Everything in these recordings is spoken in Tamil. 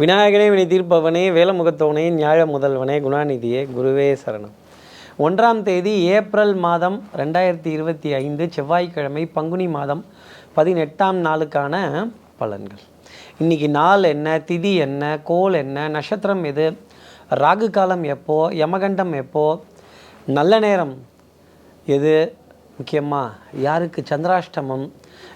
விநாயகனே வினை தீர்ப்பவனே வேலமுகத்தவனே ஞாழ முதல்வனே குணாநிதியே குருவே சரணம். ஒன்றாம் தேதி ஏப்ரல் மாதம் ரெண்டாயிரத்தி இருபத்தி ஐந்து செவ்வாய்க்கிழமை பங்குனி மாதம் பதினெட்டாம் நாளுக்கான பலன்கள். இன்னைக்கு நாள் என்ன திதி என்ன கோல் என்ன நட்சத்திரம் எது ராகு காலம் எப்போ யமகண்டம் எப்போ நல்ல நேரம் எது முக்கியமாக யாருக்கு சந்திராஷ்டமம்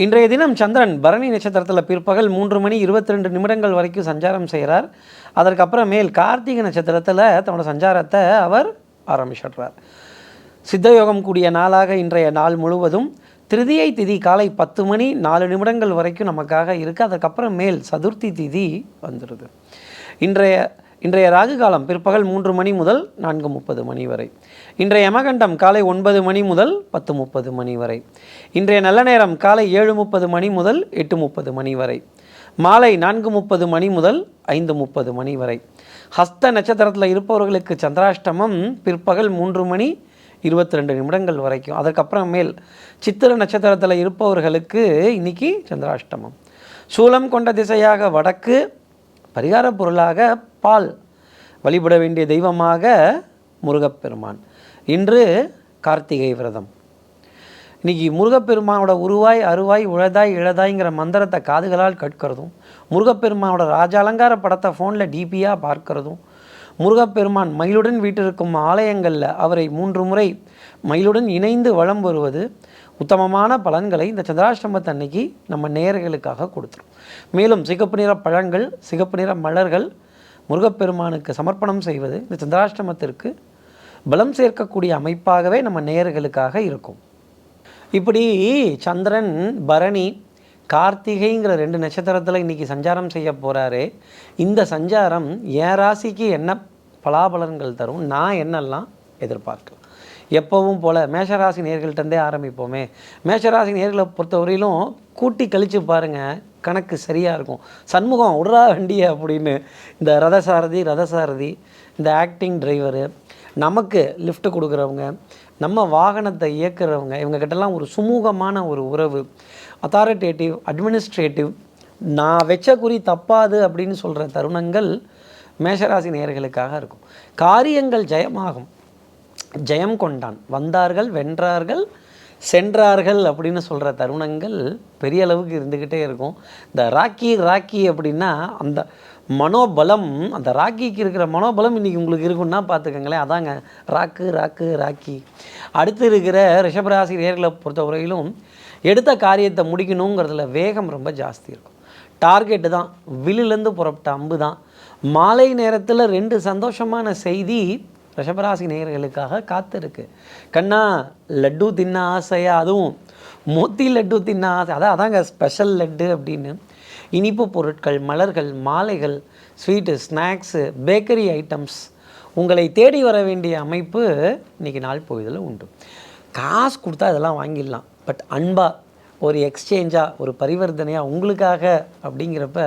இன்றைய தினம் சந்திரன் பரணி நட்சத்திரத்தில் பிற்பகல் மூன்று மணி இருபத்தி ரெண்டு நிமிடங்கள் வரைக்கும் சஞ்சாரம் செய்கிறார். அதற்கப்புறமேல் கார்த்திகை நட்சத்திரத்தில் தன்னோட சஞ்சாரத்தை அவர் ஆரம்பிச்சிடுறார். சித்தயோகம் கூடிய நாளாக இன்றைய நாள் முழுவதும் திருதியை திதி காலை பத்து மணி நாலு நிமிடங்கள் வரைக்கும் நமக்காக இருக்குது அதுக்கப்புறம் மேல் சதுர்த்தி திதி வந்துடுது. இன்றைய இன்றைய ராகு காலம் பிற்பகல் மூன்று மணி முதல் நான்கு முப்பது மணி வரை. இன்றைய யமகண்டம் காலை ஒன்பது மணி முதல் பத்து முப்பது மணி வரை. இன்றைய நல்ல நேரம் காலை ஏழு முப்பது மணி முதல் எட்டு முப்பது மணி வரை. மாலை நான்கு முப்பது மணி முதல் ஐந்து முப்பது மணி வரை. ஹஸ்த நட்சத்திரத்தில் இருப்பவர்களுக்கு சந்திராஷ்டமம் பிற்பகல் மூன்று மணி இருபத்தி ரெண்டு நிமிடங்கள் வரைக்கும். அதற்கப்புறம் மேல் சித்திர நட்சத்திரத்தில் இருப்பவர்களுக்கு இன்னைக்கு சந்திராஷ்டமம். சூலம் கொண்ட திசையாக வடக்கு பரிகார பொருளாக பால் வழிபட வேண்டிய தெய்வமாக முருகப்பெருமான். இன்று கார்த்திகை விரதம். இன்னைக்கு முருகப்பெருமானோட உருவாய் அருவாய் உழதாய் இழதாய்ங்கிற மந்திரத்தை காதுகளால் கற்கிறதும் முருகப்பெருமானோட ராஜ அலங்கார படத்தை ஃபோனில் டிபியாக பார்க்கிறதும் முருகப்பெருமான் மயிலுடன் வீட்டிருக்கும் ஆலயங்களில் அவரை மூன்று முறை மயிலுடன் இணைந்து வலம் வருவது உத்தமமான பலன்களை இந்த சந்திராஷ்டமத்தை அன்னைக்கு நம்ம நேயர்களுக்காக கொடுத்துரும். மேலும் சிகப்பு நிற பழங்கள் சிகப்பு நிற மலர்கள் முருகப்பெருமானுக்கு சமர்ப்பணம் செய்வது இந்த சந்திராஷ்டமத்திற்கு பலம் சேர்க்கக்கூடிய அமைப்பாகவே நம்ம நேயர்களுக்காக இருக்கும். இப்படி சந்திரன் பரணி கார்த்திகைங்கிற ரெண்டு நட்சத்திரத்தில் இன்னைக்கு சஞ்சாரம் செய்ய போகிறாரு இந்த சஞ்சாரம் என் ராசிக்கு என்ன பலாபலன்கள் தரும் நான் என்னெல்லாம் எதிர்பார்க்கலாம்? எப்பவும் போல் மேஷராசி நேர்கள்ட்டே ஆரம்பிப்போமே. மேஷராசி நேர்களை பொறுத்தவரையிலும் கூட்டி கழித்து பாருங்கள் கணக்கு சரியாக இருக்கும். சண்முகம் விடுறா வண்டியை அப்படின்னு இந்த ரதசாரதி ரதசாரதி இந்த ஆக்டிங் டிரைவரு நமக்கு லிஃப்ட் கொடுக்குறவங்க நம்ம வாகனத்தை இயக்குறவங்க இவங்கக்கிட்டலாம் ஒரு சுமூகமான ஒரு உறவு. அத்தாரிட்டேட்டிவ் அட்மினிஸ்ட்ரேட்டிவ் நான் வச்ச குறி தப்பாது அப்படின்னு சொல்கிற தருணங்கள் மேஷராசி நேர்களுக்காக இருக்கும். காரியங்கள் ஜெயமாகும். ஜெயம் கொண்டான். வந்தார்கள் வென்றார்கள் சென்றார்கள் அப்படின்னு சொல்கிற தருணங்கள் பெரிய அளவுக்கு இருந்துக்கிட்டே இருக்கும். இந்த ராக்கி ராக்கி அப்படின்னா அந்த மனோபலம் அந்த ராக்கிக்கு இருக்கிற மனோபலம் இன்றைக்கி உங்களுக்கு இருக்குன்னா பார்த்துக்கங்களேன். அதாங்க ராக்கு ராக்கு ராக்கி. அடுத்து இருக்கிற ரிஷபராசி நேர்களை பொறுத்தவரையிலும் எடுத்த காரியத்தை முடிக்கணுங்கிறதுல வேகம் ரொம்ப ஜாஸ்தி இருக்கும். டார்கெட்டு தான். வில்லுலேருந்து புறப்பட்ட அம்பு தான். மாலை நேரத்தில் ரெண்டு சந்தோஷமான செய்தி ரிஷபராசி நேயர்களுக்காக காத்திருக்கு. கண்ணா லட்டு தின்ன ஆசையா? அதுவும் மோத்தி லட்டு தின்ன ஆசை. அதான் அதாங்க ஸ்பெஷல் லட்டு அப்படின்னு. இனிப்பு பொருட்கள் மலர்கள் மாலைகள் ஸ்வீட்டு ஸ்நாக்ஸு பேக்கரி ஐட்டம்ஸ் உங்களை தேடி வர வேண்டிய அமைப்பு இன்றைக்கி நாள் பொழுதில் உண்டு. காசு கொடுத்தா இதெல்லாம் வாங்கிடலாம். பட் அன்பாக ஒரு எக்ஸ்சேஞ்சாக ஒரு பரிவர்த்தனையாக உங்களுக்காக அப்படிங்கிறப்ப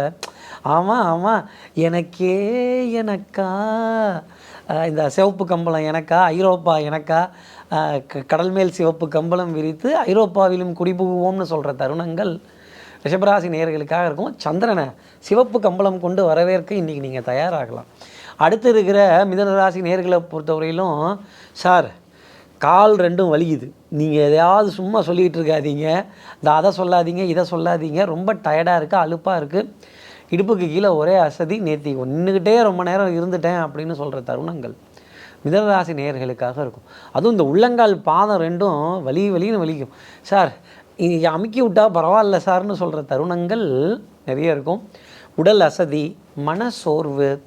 ஆமாம் ஆமாம் எனக்கே எனக்கா இந்த சிவப்பு கம்பளம் எனக்கா ஐரோப்பா எனக்கா க- கடல் மேல் சிவப்பு கம்பளம் விரித்து ஐரோப்பாவிலும் குடிபுகுவோம்னு சொல்கிற தருணங்கள் ரிஷபராசி நேயர்களுக்காக இருக்கும். சந்திரனை சிவப்பு கம்பளம் கொண்டு வரவேற்க இன்றைக்கி நீங்கள் தயாராகலாம். அடுத்து இருக்கிற மிதனராசி நேர்களை பொறுத்தவரையிலும் சார் கால் ரெண்டும் வலிக்குது. நீங்கள் எதையாவது சும்மா சொல்லிகிட்டு இருக்காதீங்க. இந்த அதை சொல்லாதீங்க இதை சொல்லாதீங்க. ரொம்ப டயர்டாக இருக்குது அலுப்பாக இருக்குது இடுப்புக்கு கீழே ஒரே அசதி நேர்த்தி. நின்றுக்கிட்டே ரொம்ப நேரம் இருந்துட்டேன் அப்படின்னு சொல்கிற தருணங்கள் மிதனராசி நேர்களுக்காக இருக்கும். அதுவும் இந்த உள்ளங்கால் பாதம் ரெண்டும் வலி வலின்னு வலிக்கும். சார் இங்கே அமுக்கி விட்டால் பரவாயில்ல சார்னு சொல்கிற தருணங்கள் நிறைய இருக்கும். உடல் அசதி மன சோர்வு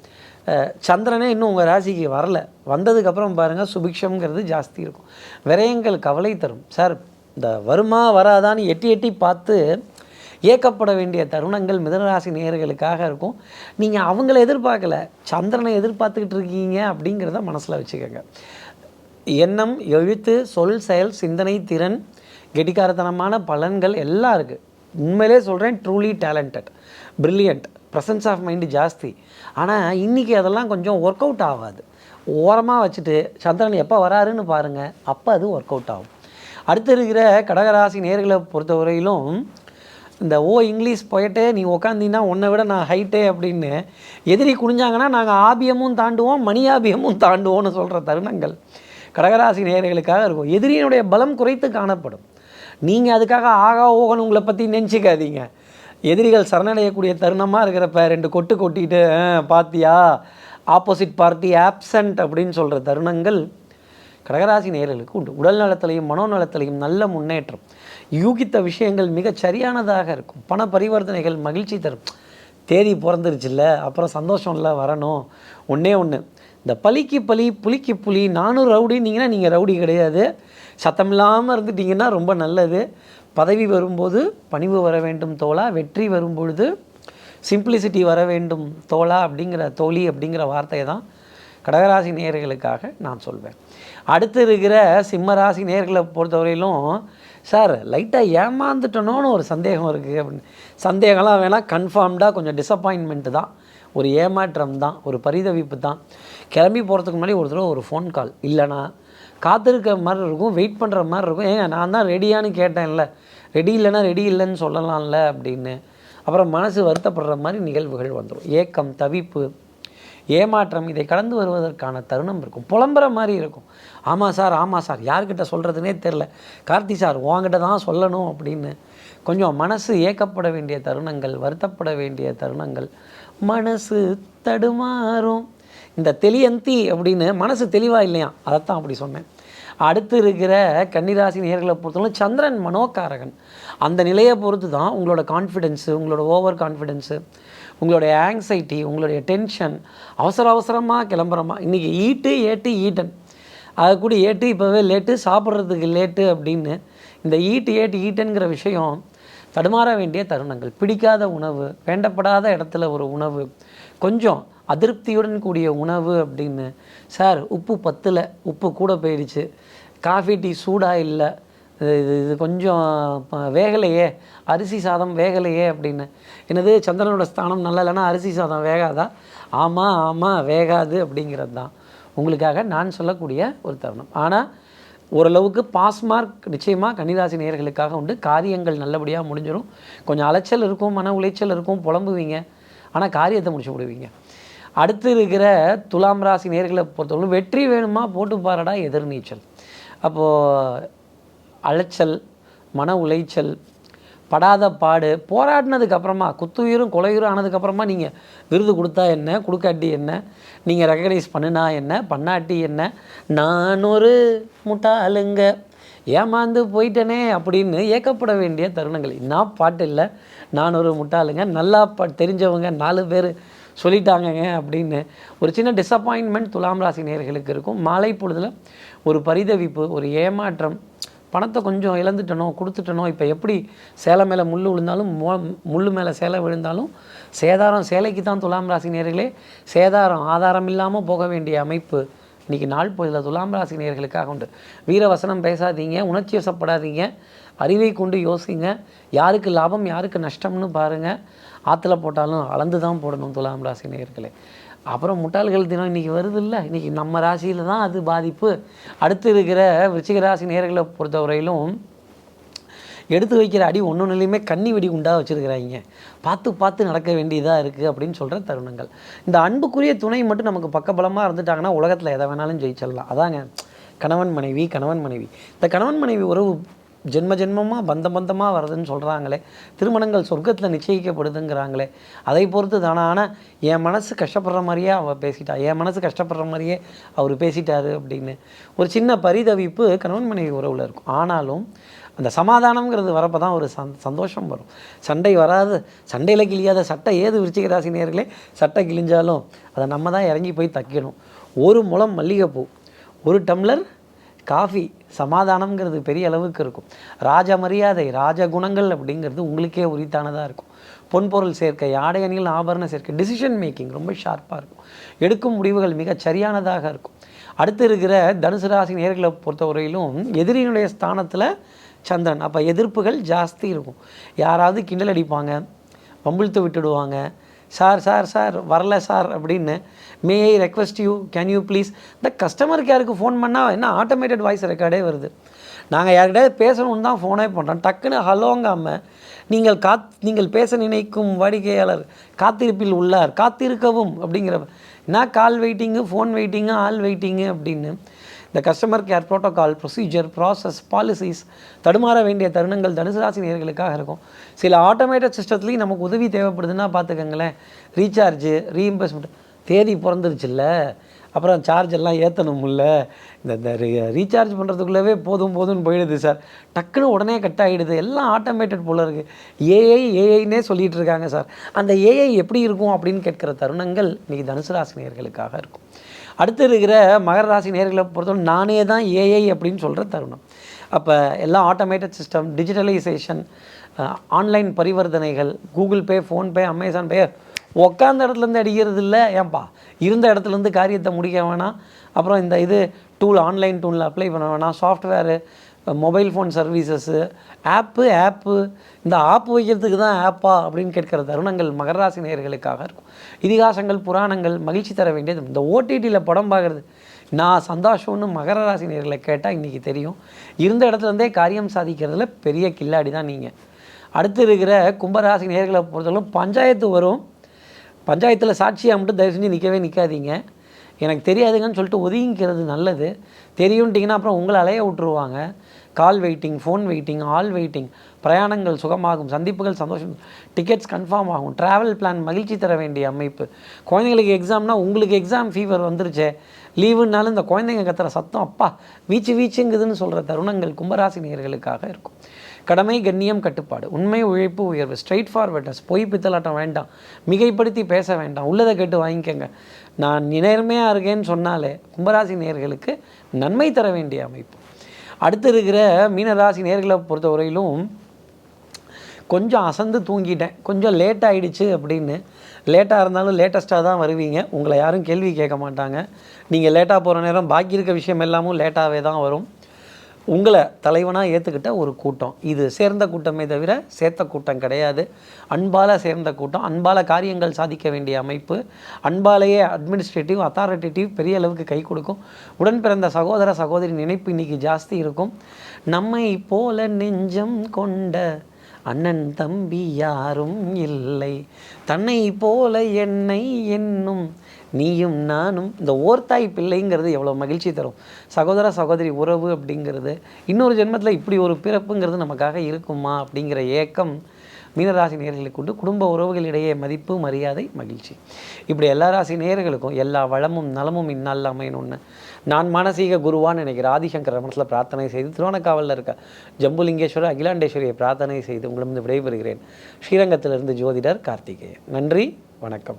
சந்திரனே இன்னும் உங்கள் ராசிக்கு வரல. வந்ததுக்கப்புறம் பாருங்கள் சுபிக்ஷம்ங்கிறது ஜாஸ்தி இருக்கும். விரயங்கள் கவலை தரும். சார் இந்த வருமா வராதான்னு எட்டி எட்டி பார்த்து ஏக்கப்பட வேண்டிய தருணங்கள் மிதனராசி நேயர்களுக்காக இருக்கும். நீங்கள் அவங்கள எதிர்பார்க்கல சந்திரனை எதிர்பார்த்துக்கிட்டு இருக்கீங்க அப்படிங்கிறத மனசில் வச்சுக்கோங்க. எண்ணம் எழுத்து சொல் செயல் சிந்தனை திறன் கெட்டிக்காரத்தனமான பலன்கள் எல்லாம் இருக்குது உண்மையிலே சொல்கிறேன் truly talented brilliant presence of mind ஜாஸ்தி. ஆனால் இன்றைக்கி அதெல்லாம் கொஞ்சம் ஒர்க் அவுட் ஆகாது. ஓரமாக வச்சுட்டு சந்திரன் எப்போ வராருன்னு பாருங்கள் அப்போ அது ஒர்க் அவுட் ஆகும். அடுத்து இருக்கிற கடகராசி நேர்களை பொறுத்தவரையிலும் இந்த ஓ இங்கிலீஷ் போயிட்டே நீ உக்காந்தீங்கன்னா உன்னை விட நான் ஹைட்டே அப்படின்னு எதிரி குனிஞ்சாங்கன்னா நாங்கள் ஆபியமும் தாண்டுவோம் மணியாபியமும் தாண்டுவோம்னு சொல்கிற தருணங்கள் கடகராசி நேர்களுக்காக இருக்கும். எதிரியினுடைய பலம் குறைத்து காணப்படும். நீங்கள் அதுக்காக ஆகா ஓகன் உங்களை பற்றி நினச்சிக்காதீங்க. எதிரிகள் சரணடையக்கூடிய தருணமாக இருக்கிறப்ப ரெண்டு கொட்டு கொட்டிட்டு பார்த்தியா ஆப்போசிட் பார்ட்டி ஆப்சண்ட் அப்படின்னு சொல்கிற தருணங்கள் கடகராசி நேர்களுக்கு உண்டு. உடல் நலத்திலையும் மனோநலத்திலையும் நல்ல முன்னேற்றம். யூகித்த விஷயங்கள் மிகச் சரியானதாக இருக்கும். பண பரிவர்த்தனைகள் மகிழ்ச்சி தரும். தேதி பிறந்துருச்சுல்ல அப்புறம் சந்தோஷம்ல வரணும். ஒன்றே ஒன்று இந்த பலிக்கு பலி புலிக்கு புலி நானும் ரவுடின்னீங்கன்னா நீங்கள் ரவுடி கிடையாது. சத்தம் இல்லாமல் இருந்துட்டீங்கன்னா ரொம்ப நல்லது. பதவி வரும்போது பணிவு வர வேண்டும் தோழா வெற்றி வரும்பொழுது சிம்பிளிசிட்டி வர வேண்டும் தோழா அப்படிங்கிற தோழி அப்படிங்கிற வார்த்தையை தான் கடகராசி நேயர்களுக்காக நான் சொல்வேன். அடுத்து இருக்கிற சிம்மராசி நேர்களை பொறுத்தவரையிலும் சார் லைட்டாக ஏமாந்துட்டனோன்னு ஒரு சந்தேகம் இருக்குது அப்படின்னு. சந்தேகம்லாம் வேணால் கன்ஃபார்ம்டாக கொஞ்சம் டிசப்பாயின்மெண்ட்டு தான். ஒரு ஏமாற்றம் தான் ஒரு பரிதவிப்பு தான். கிளம்பி போகிறதுக்கு முன்னாடி ஒரு தடவை ஒரு ஃபோன் கால் இல்லைனா காத்திருக்க மாதிரி இருக்கும் வெயிட் பண்ணுற மாதிரி இருக்கும். ஏங்க நான் தான் ரெடியான்னு கேட்டேன்ல. ரெடி இல்லைன்னா ரெடி இல்லைன்னு சொல்லலாம்ல அப்படின்னு. அப்புறம் மனசு வருத்தப்படுற மாதிரி நிகழ்வுகள் வந்துடும் ஏக்கம் தவிப்பு ஏமாற்றம் இதை கடந்து வருவதற்கான தருணம் இருக்கும். புலம்புற மாதிரி இருக்கும். ஆமாம் சார் ஆமாம் சார். யார்கிட்ட சொல்கிறதுனே தெரில கார்த்தி சார் உங்ககிட்ட தான் சொல்லணும் அப்படின்னு கொஞ்சம் மனசு ஏக்கப்பட வேண்டிய தருணங்கள் வருத்தப்பட வேண்டிய தருணங்கள். மனசு தடுமாறும். இந்த தெளியந்தி அப்படின்னு மனசு தெளிவாக இல்லையா? அதைத்தான் அப்படி சொன்னேன். அடுத்து இருக்கிற கன்னிராசி நேர்களை பொறுத்தவரை சந்திரன் மனோகாரகன். அந்த நிலையை பொறுத்து தான் உங்களோட கான்ஃபிடென்ஸு உங்களோட ஓவர் கான்ஃபிடென்ஸு உங்களுடைய ஆங்ஸைட்டி உங்களுடைய டென்ஷன் அவசர அவசரமாக கிளம்புறமா. இன்றைக்கி ஈட்டு ஏட்டு ஈட்டன். அது கூட ஏட்டு இப்போவே லேட்டு சாப்பிட்றதுக்கு லேட்டு அப்படின்னு இந்த ஈட்டு ஏட்டு ஈட்டுங்கிற விஷயம் தடுமாற வேண்டிய தருணங்கள். பிடிக்காத உணவு வேண்டப்படாத இடத்துல ஒரு உணவு கொஞ்சம் அதிருப்தியுடன் கூடிய உணவு அப்படின்னு. சார் உப்பு பத்தில் உப்பு கூட போயிடுச்சு. காஃபி டீ சூடாக இல்லை. இது இது கொஞ்சம் வேகலையே. அரிசி சாதம் வேகலையே அப்படின்னு. என்னது சந்திரனோட ஸ்தானம் நல்லா இல்லைன்னா அரிசி சாதம் வேகாதா? ஆமாம் ஆமாம் வேகாது அப்படிங்கிறது தான். உங்களுக்காக நான் சொல்லக்கூடிய ஒரு தருணம். ஆனால் ஓரளவுக்கு பாஸ் மார்க் நிச்சயமாக கன்னிராசி நேர்களுக்காக உண்டு. காரியங்கள் நல்லபடியாக முடிஞ்சிடும் கொஞ்சம் அலைச்சல் இருக்கும் மன உளைச்சல் இருக்கும் புலம்புவீங்க. ஆனால் காரியத்தை முடிச்சு விடுவீங்க. அடுத்து இருக்கிற துலாம் ராசி நேர்களை பொறுத்தவரை வெற்றி வேணுமா? போட்டு பாருடா எதிர்நீச்சல். அப்போது அலைச்சல் மன உளைச்சல் படாத பாடு. போராடினதுக்கு அப்புறமா குத்துயிரும் கொலையுரும் ஆனதுக்கப்புறமா நீங்கள் விருது கொடுத்தா என்ன? கொடுக்காட்டி என்ன? நீங்கள் ரெக்கக்னைஸ் பண்ணினா என்ன? பண்ணாட்டி என்ன? நான் ஒரு முட்டாளுங்க. ஏமாந்து போயிட்டனே அப்படின்னு ஏக்கப்பட வேண்டிய தருணங்கள். நான் பாட்டு இல்லை. நான் ஒரு முட்டாளுங்க. நல்லா பா தெரிஞ்சவங்க நாலு பேர் சொல்லிட்டாங்கங்க அப்படின்னு ஒரு சின்ன டிசப்பாயின்மெண்ட் துலாம் ராசி நேர்களுக்கு இருக்கும். மாலை பொழுதில் ஒரு பரிதவிப்பு ஒரு ஏமாற்றம் பணத்தை கொஞ்சம் இழந்துட்டனோ கொடுத்துட்டனோ இப்போ எப்படி சேலை மேலே முள் விழுந்தாலும் மோ முள் மேலே சேலை விழுந்தாலும் சேதாரம் சேலைக்கு தான் துலாம் ராசி நேர்களே சேதாரம் ஆதாரம் இல்லாமல் போக வேண்டிய அமைப்பு இன்றைக்கி நாள் பொழுதில் துலாம் ராசி நேர்களுக்காக உண்டு. வீரவசனம் பேசாதீங்க உணர்ச்சி வசப்படாதீங்க அறிவை கொண்டு யோசிங்க யாருக்கு லாபம் யாருக்கு நஷ்டம்னு பாருங்கள் ஆற்றுல போட்டாலும் அளந்து தான் போடணும் துலாம் ராசி நேர்களே. அப்புறம் முட்டாள்கள் தினம் இன்றைக்கி வருது இல்லை இன்றைக்கி நம்ம ராசியில் தான் அது பாதிப்பு. அடுத்து இருக்கிற விருச்சிக ராசி நேர்களை பொறுத்தவரையிலும் எடுத்து வைக்கிற அடி ஒன்றுலையுமே கன்னி வெடி உண்டாக வச்சுருக்கிறாங்க. பார்த்து பார்த்து நடக்க வேண்டியதாக இருக்குது அப்படின்னு சொல்கிற தருணங்கள். இந்த அன்புக்குரிய துணை மட்டும் நமக்கு பக்கபலமாக இருந்துட்டாங்கன்னா உலகத்தில் எதை வேணாலும் ஜெயிச்சிடலாம். அதாங்க கணவன் மனைவி கணவன் மனைவி. இந்த கணவன் மனைவி உறவு ஜென்ம ஜென்மமாக பந்த பந்தமாக வருதுன்னு சொல்கிறாங்களே திருமணங்கள் சொர்க்கத்தில் நிச்சயிக்கப்படுதுங்கிறாங்களே. அதை பொறுத்து தானே ஆனால் என் மனசு கஷ்டப்படுற மாதிரியே அவள் பேசிட்டா என் மனசு கஷ்டப்படுற மாதிரியே அவர் பேசிட்டாரு அப்படின்னு. ஒரு சின்ன பரிதவிப்பு கணவன் மனைவி உறவில் இருக்கும். ஆனாலும் அந்த சமாதானம்ங்கிறது வரப்போ தான் ஒரு சந் சந்தோஷம் வரும். சண்டை வராது. சண்டையில் கிழியாத சட்டை ஏது விருச்சிக ராசி நேர்களே சட்டை கிழிஞ்சாலும் அதை நம்ம தான் இறங்கி போய் தைக்கணும். ஒரு முழம் மல்லிகைப்பூ ஒரு டம்ளர் காஃபி சமாதானம்ங்கிறது பெரிய அளவுக்கு இருக்கும். ராஜ மரியாதை ராஜ குணங்கள் அப்படிங்கிறது உங்களுக்கே உரித்தானதாக இருக்கும். பொன்பொருள் சேர்க்கை ஆடை அணிகள் ஆபரண சேர்க்கை டிசிஷன் மேக்கிங் ரொம்ப ஷார்ப்பாக இருக்கும். எடுக்கும் முடிவுகள் மிகச் சரியானதாக இருக்கும். அடுத்து இருக்கிற தனுசு ராசி நேர்களை பொறுத்தவரையிலும் எதிரியினுடைய ஸ்தானத்தில் சந்திரன். அப்போ எதிர்ப்புகள் ஜாஸ்தி இருக்கும். யாராவது கிண்டல் அடிப்பாங்க பம்பிழ்த்து விட்டுடுவாங்க சார் சார் சார் வரல சார் அப்படின்னு may I request you can you please இந்த கஸ்டமர் கேருக்கு ஃபோன் பண்ணால் என்ன ஆட்டோமேட்டட் வாய்ஸ் ரெக்கார்டே வருது. நாங்கள் யார்கிட்டயாவது பேசணும்னு தான் ஃபோனே பண்ணுறோம் டக்குன்னு ஹலோங்காமல் நீங்கள் காத் நீங்கள் பேச நினைக்கும் வாடிக்கையாளர் காத்திருப்பில் உள்ளார். காத்திருக்கவும் அப்படிங்கிற என்ன call waiting phone waiting all waiting அப்படின்னு இந்த customer care protocol procedure process policies தடுமாற வேண்டிய தருணங்கள் தனுசு ராசி நேர்களுக்காக இருக்கும். சில ஆட்டோமேட்டட் சிஸ்டத்துலேயும் நமக்கு உதவி தேவைப்படுதுன்னா பார்த்துக்கங்களேன். ரீசார்ஜு ரீஇம்பர்ஸ்மெண்ட் தேதி பிறந்துருச்சுல்ல. அப்புறம் சார்ஜ் எல்லாம் ஏற்றணும்ல இந்த இந்த ரீசார்ஜ் பண்ணுறதுக்குள்ளவே போதும் போதும்னு போயிடுது சார். டக்குன்னு உடனே கட் ஆகிடுது எல்லாம் ஆட்டோமேட்டட் போல் இருக்குது ஏஐ ஏஐன்னே சொல்லிகிட்டு இருக்காங்க சார். அந்த ஏஐ எப்படி இருக்கும் அப்படின்னு கேட்குற தருணங்கள் இன்றைக்கி தனுசு ராசினியர்களுக்காக இருக்கும். அடுத்து இருக்கிற மகர ராசி நேர்களை பொறுத்தவரை நானே தான் ஏஐ அப்படின்னு சொல்கிற தருணம். அப்போ எல்லாம் ஆட்டோமேட்டட் சிஸ்டம் டிஜிட்டலைசேஷன் ஆன்லைன் பரிவர்த்தனைகள் Google Pay PhonePe Amazon Pay உட்காந்த இடத்துலேருந்து அடிக்கிறது இல்லை ஏன்பா? இருந்த இடத்துலேருந்து காரியத்தை முடிக்க வேணாம். அப்புறம் இந்த இது டூல் ஆன்லைன் டூலில் அப்ளை பண்ண வேணாம். Software mobile phone services app app இந்த ஆப்பு வைக்கிறதுக்கு தான் ஆப்பா அப்படின்னு கேட்குற தருணங்கள் மகராசி நேயர்களுக்காக இருக்கும். இதிகாசங்கள் புராணங்கள் மகிழ்ச்சி தர வேண்டியது. இந்த ஓடிடியில் படம் பார்க்குறது. நான் சந்தோஷம்னு மகர ராசி நேர்களை கேட்டால் இன்றைக்கி தெரியும். இருந்த இடத்துலேருந்தே காரியம் சாதிக்கிறதுல பெரிய கில்லாடி தான் நீங்கள் அடுத்து இருக்கிற கும்பராசி நேர்களை பொறுத்தவரைக்கும் பஞ்சாயத்து வரும். பஞ்சாயத்தில் சாட்சியாக மட்டும் தயவு செஞ்சு நிற்கவே நிற்காதீங்க எனக்கு தெரியாதுங்கன்னு சொல்லிட்டு ஒதுங்கிக்கிறது நல்லது. தெரியும்ட்டிங்கன்னா அப்புறம் உங்களை அலைய விட்டுருவாங்க. Call waiting phone waiting all waiting பிரயாணங்கள் சுகமாகும் சந்திப்புகள் சந்தோஷம் டிக்கெட்ஸ் கன்ஃபார்ம் ஆகும் ட்ராவல் பிளான் மகிழ்ச்சி தர வேண்டிய அமைப்பு. குழந்தைங்களுக்கு எக்ஸாம்னா உங்களுக்கு எக்ஸாம் ஃபீவர் வந்துருச்சே லீவுனாலும் இந்த குழந்தைங்க கத்துற சத்தம் அப்பா வீச்சு வீச்சுங்குதுன்னு சொல்கிற தருணங்கள் கும்பராசி நேயர்களுக்காக இருக்கும். கடமை கண்ணியம் கட்டுப்பாடு உண்மை உழைப்பு உயர்வு ஸ்ட்ரைட் ஃபார்வர்டஸ் பொய் பித்தலாட்டம் வேண்டாம் மிகைப்படுத்தி பேச வேண்டாம் உள்ளதை கேட்டு வாங்கிக்கோங்க. நான் நேர்மையாக இருக்கேன்னு சொன்னாலே கும்பராசி நேயர்களுக்கு நன்மை தர வேண்டிய அமைப்பு. அடுத்து இருக்கிற மீனராசி நேர்களை பொறுத்தவரையிலும் கொஞ்சம் அசந்து தூங்கிட்டேன். கொஞ்சம் லேட் ஆகிடுச்சு அப்படின்னு. லேட்டாக இருந்தாலும் லேட்டஸ்ட்டாக தான் வருவீங்க. உங்களை யாரும் கேள்வி கேட்க மாட்டாங்க. நீங்கள் லேட்டாக போகிற நேரம் பாக்கி இருக்க விஷயம் எல்லாமும் லேட்டாகவே தான் வரும். உங்களை தலைவனாக ஏற்றுக்கிட்ட ஒரு கூட்டம். இது சேர்ந்த கூட்டமே தவிர சேர்த்த கூட்டம் கிடையாது. அன்பால் சேர்ந்த கூட்டம் அன்பால் காரியங்கள் சாதிக்க வேண்டிய அமைப்பு அன்பாலேயே அட்மினிஸ்ட்ரேட்டிவ் அத்தாரிட்டேட்டிவ் பெரிய அளவுக்கு கை கொடுக்கும். உடன் பிறந்த சகோதர சகோதரி நினைப்பு இன்னைக்கு ஜாஸ்தி இருக்கும். நம்மை போல நெஞ்சம் கொண்ட அண்ணன் தம்பி யாரும் இல்லை. தன்னை போல என்னை என்னும் நீயும் நானும். இந்த ஓர்த்தாய் பிள்ளைங்கிறது எவ்வளோ மகிழ்ச்சி தரும். சகோதர சகோதரி உறவு அப்படிங்கிறது இன்னொரு ஜென்மத்தில் இப்படி ஒரு பிறப்புங்கிறது நமக்காக இருக்குமா அப்படிங்கிற ஏக்கம் மீனராசி நேர்களுக்கு உண்டு குடும்ப உறவுகளிடையே மதிப்பு மரியாதை மகிழ்ச்சி. இப்படி எல்லா ராசி நேர்களுக்கும் எல்லா வளமும் நலமும் இந்நாளில் அமையணும்னு நான் மானசீக குருவான்னு நினைக்கிற ஆதிசங்கர மனசில் பிரார்த்தனை செய்து திருவண்ணக்காவலில் இருக்க ஜம்புலிங்கேஸ்வரர் அகிலாண்டேஸ்வரியை பிரார்த்தனை செய்து உங்களிடம் விடைபெறுகிறேன். ஸ்ரீரங்கத்திலிருந்து ஜோதிடர் கார்த்திகேயன். நன்றி வணக்கம்.